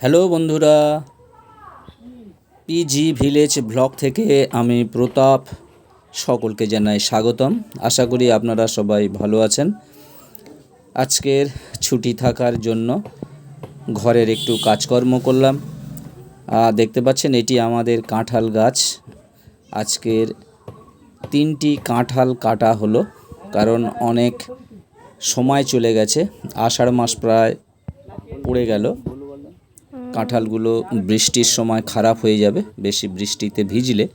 Hello বন্ধুরা। PG village blog থেকে আমি প্রতাপ সকলকে জানাই স্বাগতম। আশা করি আপনারা সবাই ভালো আছেন। আজকের ছুটি থাকার জন্য ঘরের একটু কাজকর্ম করলাম। দেখতে পাচ্ছেন, এটি আমাদের কাঁঠাল গাছ। আজকের তিনটি কাঁঠাল কাটা হলো, কারণ অনেক সময় চলে গেছে। আষাঢ় মাস প্রায় পড়ে গেল। কাঁঠালগুলো বৃষ্টির সময় খারাপ হয়ে যাবে, বেশি বৃষ্টিতে ভিজলে।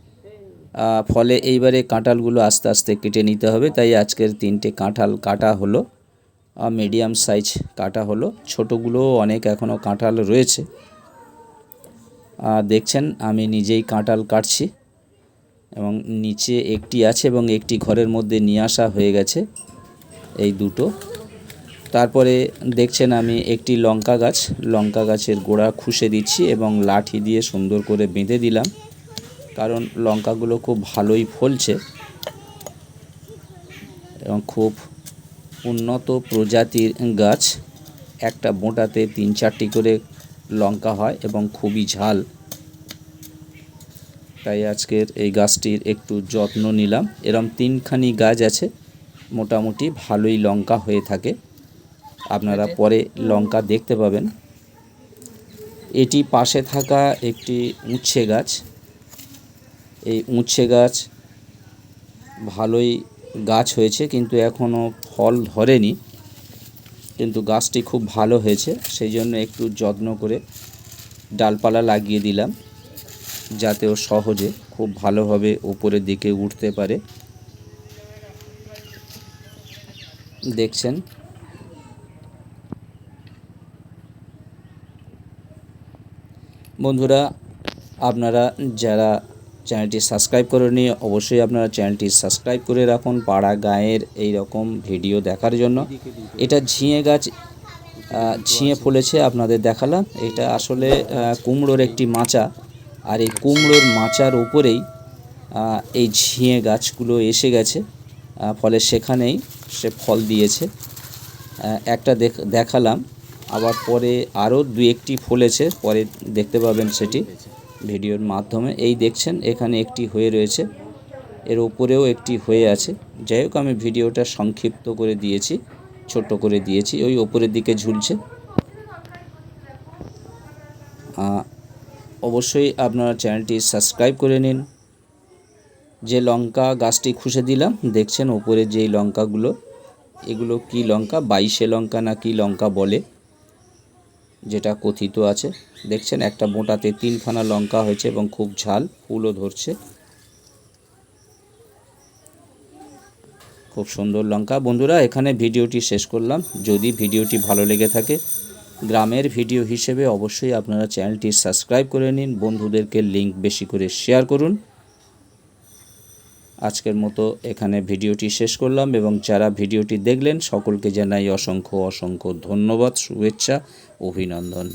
ফলে এইবারে কাঁঠালগুলো আস্তে আস্তে কেটে নিতে হবে, তাই আজকের তিনটে কাঁঠাল কাটা হলো মিডিয়াম সাইজ কাটা হলো। ছোটোগুলোও অনেক এখনও কাঁঠাল রয়েছে। দেখছেন, আমি নিজেই কাঁঠাল কাটছি এবং নিচে একটি আছে এবং একটি ঘরের মধ্যে নিয়ে আসা হয়ে গেছে। এই দুটো। তারপরে দেখছেন আমি একটি লঙ্কা গাছ, লঙ্কা গাছের গোড়া খুশে দিচ্ছি এবং লাঠি দিয়ে সুন্দর করে বেঁধে দিলাম। কারণ লঙ্কাগুলো খুব ভালোই ফলছে এবং খুব উন্নত প্রজাতির গাছ। একটা বোঁটাতে তিন চারটি করে লঙ্কা হয় এবং খুবই ঝাল। তাই আজকের এই গাছটির একটু যত্ন নিলাম। এরম তিনখানি গাছ আছে, মোটামুটি ভালোই লঙ্কা হয়ে থাকে। আপনারা পরে লঙ্কা দেখতে পাবেন। এটি পাশে থাকা একটি উচ্ছে গাছ। এই উচ্ছে গাছ ভালোই গাছ হয়েছে কিন্তু এখনও ফল ধরেনি। কিন্তু গাছটি খুব ভালো হয়েছে সেই জন্য একটু যত্ন করে ডালপালা লাগিয়ে দিলাম যাতে ও সহজে খুব ভালোভাবে উপরের দিকে উঠতে পারে। দেখছেন বন্ধুরা, আপনারা যারা চ্যানেলটি সাবস্ক্রাইব করেনি অবশ্যই আপনারা চ্যানেলটি সাবস্ক্রাইব করে রাখুন পাড়া গাঁয়ের এই রকম ভিডিও দেখার জন্য। এটা ঝিঙে গাছ ঝিঙে ফলেছে, আপনাদের দেখালাম। এটা আসলে কুমড়োর একটি মাচা। আর এই কুমড়োর মাচার উপরেই এই ঝিঁয়ে গাছগুলো এসে গেছে। ফলে সেখানেই সে ফল দিয়েছে। একটা দেখ, দেখালাম। আবার পরে আরও দু একটি ফলেছে পরে দেখতে পাবেন সেটি ভিডিওর মাধ্যমে। এই দেখছেন, এখানে একটি হয়ে রয়েছে। এর উপরেও একটি হয়ে আছে। যাই হোক, আমি ভিডিওটা সংক্ষিপ্ত করে দিয়েছি, ছোট করে দিয়েছি। ওই ওপরের দিকে ঝুলছে। অবশ্যই আপনারা চ্যানেলটি সাবস্ক্রাইব করে নিন। যে লঙ্কা গাছটি খুশে দিলাম, দেখছেন ওপরে যেই লঙ্কাগুলো, এগুলো কি লঙ্কা? বাইশে লঙ্কা না কি লঙ্কা বলে? যেটা কথিত আছে। দেখছেন, একটা মোটাতে তিনখানা লঙ্কা হয়েছে এবং খুব ঝাল, ফুলও ধরছে। খুব সুন্দর লঙ্কা। বন্ধুরা, এখানে ভিডিওটি শেষ করলাম। যদি ভিডিওটি ভালো লেগে থাকে, গ্রামের ভিডিও হিসেবে অবশ্যই আপনারা চ্যানেলটি সাবস্ক্রাইব করে নিন। বন্ধুদেরকে লিংক বেশি করে শেয়ার করুন। আজকের মতো এখানে ভিডিওটি শেষ করলাম এবং যারা ভিডিওটি দেখলেন সকলকে জানাই অসংখ্য অসংখ্য ধন্যবাদ, শুভেচ্ছা, অভিনন্দন।